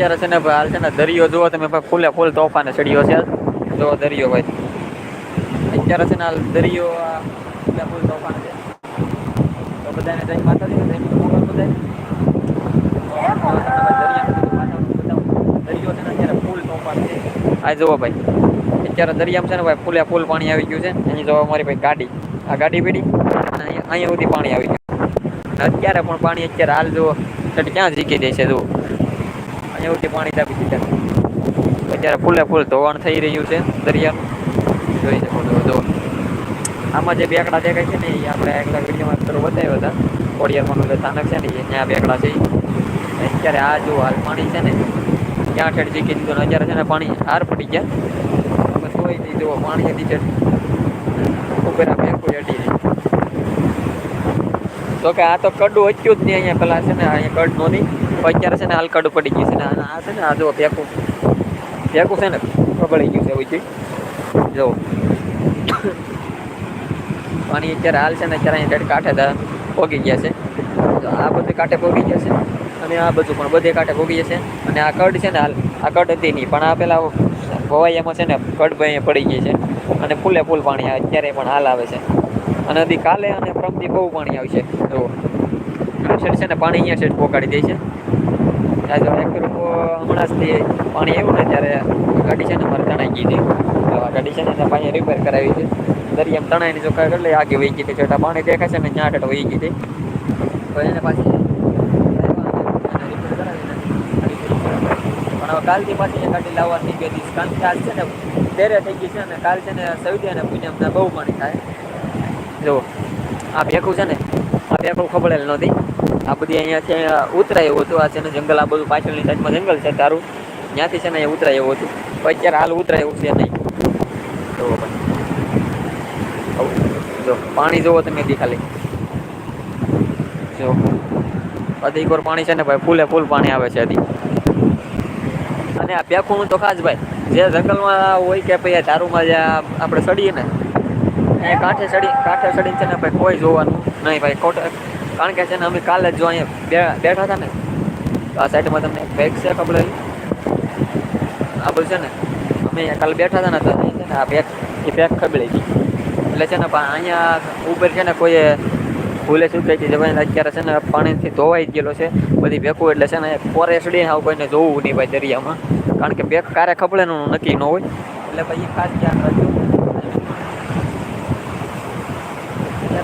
અત્યારે છે ને ભાઈ હાલ છે ને દરિયો જુઓ તમે ભાઈ, ફૂલે ફૂલ તોફાને ચડ્યો છે જો દરિયો ભાઈ. અત્યારે છે ને હાલ દરિયો ફૂલે ફૂલ તોફાન છે. તો બધાને જય માતાજી જય બધાને. દરિયો છે ને અત્યારે ફૂલ તોફાન છે. આ જુઓ ભાઈ, અત્યારે દરિયામાં છે ને ભાઈ ફૂલે ફૂલ પાણી આવી ગયું છે. એની જોવા અમારી ભાઈ ગાડી. આ ગાડી પીડી અને અહીંયા સુધી પાણી આવી ગયું. અત્યારે પણ પાણી અત્યારે હાલ જુઓ. એટલે ક્યાં જીકી દે છે જુઓ. સુધી પાણી દાબી દીધા. અત્યારે ફૂલે ફૂલ ધોવાણ થઈ રહ્યું છે દરિયાનું. જોઈ શકો છો ધોવાણ આમાં જે બેકડા દેખાય છે ને, એ આપણે આગલા વિડીયોમાં થોડું બતાવ્યો હતા. કોડિયારમાં ઓલું સ્થાનક છે ને ત્યાં બેકડા છે. અત્યારે આ જો હાલ પાણી છે ને ક્યાં ઠેઠ જીકી ને, અત્યારે છે ને પાણી હાર પડી ગયા. અમે હોય નહીં, જુઓ, પાણી ઠેઠ ઉપર આ બેંકો અડી રહી તો કે આ તો કડું હચ્યું જ નહીં અહીંયા પેલા છે ને, અહીંયા કડ પણ અત્યારે છે ને હાલ કડું પડી ગયું છે ને આ છે ને આ જો ભેકું. ફેંકું છે ને પગળી ગયું છે બીજું જો. પાણી અત્યારે હાલ છે ને અત્યારે અહીં ઠેઠ કાંઠે પોગી ગયા છે. આ બધે કાંઠે પોગી ગયા છે અને આ બધું પણ બધે કાંઠે પોગી જશે અને આ કડ છે ને હાલ આ કડ હતી નહીં, પણ આ પેલા ભવાઈયામાં છે ને કડ ભાઈ પડી ગઈ છે અને ફૂલે ફૂલ પાણી અત્યારે પણ હાલ આવે છે. અને હજી કાલે અને પ્રમથી બહુ પાણી આવશે. જુઓ સાઈડ છે ને પાણી અહીંયા સેટ પોકાડી દે છે. ત્યાં એક હમણાં સુધી પાણી આવ્યું ને ત્યારે ગાડી છે ને મારે તણાઈ ગઈ હતી. ગાડી છે ને એના પાસે રિપેર કરાવી છે. દરિયામાં તણાઈને જો કરી લઈ આગે વહી ગઈ હતી. છેટા પાણી દેખાય છે ને ત્યાં આગળ વહી ગઈ હતી. તો એને પાછી પણ કાલથી પાછી ગાડી લાવવાની બે દિવસ કારણ કે આજ છે ને તેરે થઈ ગઈ છે ને કાલ છે ને સૌદી અને પૂનમના બહુ પાણી થાય. જો, આ ભેખું છે ને આ ભેખું ખબરેલ નહોતી. આ બધી અહીંયા ઉતરાય એવું હતું. આ છે ને જંગલ, આ બધું પાછળની સાઈડમાં જંગલ છે તારું. ત્યાંથી છે ને અહીંયા ઉતરાય એવું હતું. પણ અત્યારે હાલ ઉતરાય છે નહીં. જો ભાઈ. જો, પાણી જોવો તમે બી ખાલી. જો. બધી એકવાર પાણી છે ને ભાઈ, ફૂલે ફૂલ પાણી આવે છે હજી. અને આ પેખું તો ખાસ ભાઈ. જે જંગલમાં હોય કે ભાઈ આ દારૂમાં જે આપણે સડીએ ને એ કાંઠે ચડી કાંઠે ચડીને છે ને ભાઈ કોઈ જોવાનું નહીં ભાઈ. ખોટે કારણ કે છે ને અમે કાલે જ અહીંયા બેઠા હતા ને આ સાઈડમાં તમને બેગ છે ખબર આ બધું છે ને, અમે અહીંયા કાલે બેઠા હતા ને, તો છે ને આ બેગ એ બેગ ખબડી એટલે છે ને અહીંયા ઉપર છે ને કોઈએ ભૂલે શું કહી છે ભાઈ અત્યારે છે ને પાણીથી ધોવાઈ ગયેલો છે, બધી ભેગું, એટલે છે ને કોરે સડી આવું કોઈને જોવું નહીં ભાઈ દરિયામાં. કારણ કે બેગ કારે ખબડેનું નક્કી ન હોય. એટલે એ ખાસ ધ્યાન રાખજો. જો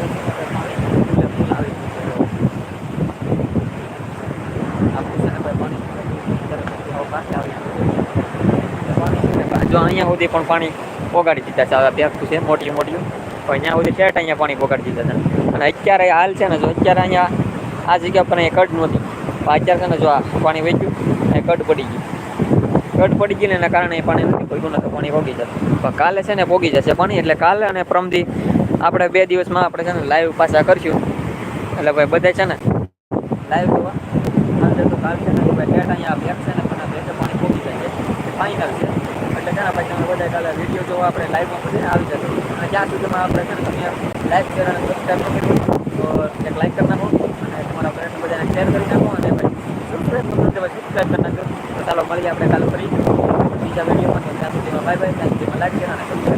અહીંયા સુધી પણ પાણી પોગાડી દીધા છે ભેગું છે, મોટી મોટી. પણ અહીંયા સુધી શેઠ અહીંયા પાણી પોગાડી દીધા છે. અને અત્યારે હાલ છે ને, જો અત્યારે અહીંયા આ જગ્યા પર અહીંયા કડ નહોતી. અત્યારે છે ને, જો આ પાણી વેચ્યું અને કડ પડી ગયું. કટ પડી ગઈ એના કારણે પાણી નથી ભર્યું નથી પાણી પોગી જશે. પણ કાલે છે ને, પોગી જશે પાણી. એટલે કાલે અને પ્રમદી આપણે બે દિવસમાં આપણે છે ને લાઈવ પાછા કરશું. એટલે ભાઈ બધા છે ને લાઈવ અંદર તો અહીંયા બેક છે ને પણ બે પાણી પહોંચી જાય છે. ફાઇનલ છે. એટલે છે ને બધા વીડિયો જોવા આપણે લાઈવમાં બધા આવી જશે. અને જ્યાં સુધીમાં આપણે છે ને તમે લાઈવ શેર અને તો એક લાઈક કરી નાખો અને તમારા ફ્રેન્ડ બધાને શેર કરી નાખો અને ભાઈ સબસ્ક્રાઈબ ચાલો મળીએ આપણે કાલે ફરી બીજા વીડિયો ત્યાં સુધીમાં બાય બાય ત્યાં સુધીમાં લાઈક શેર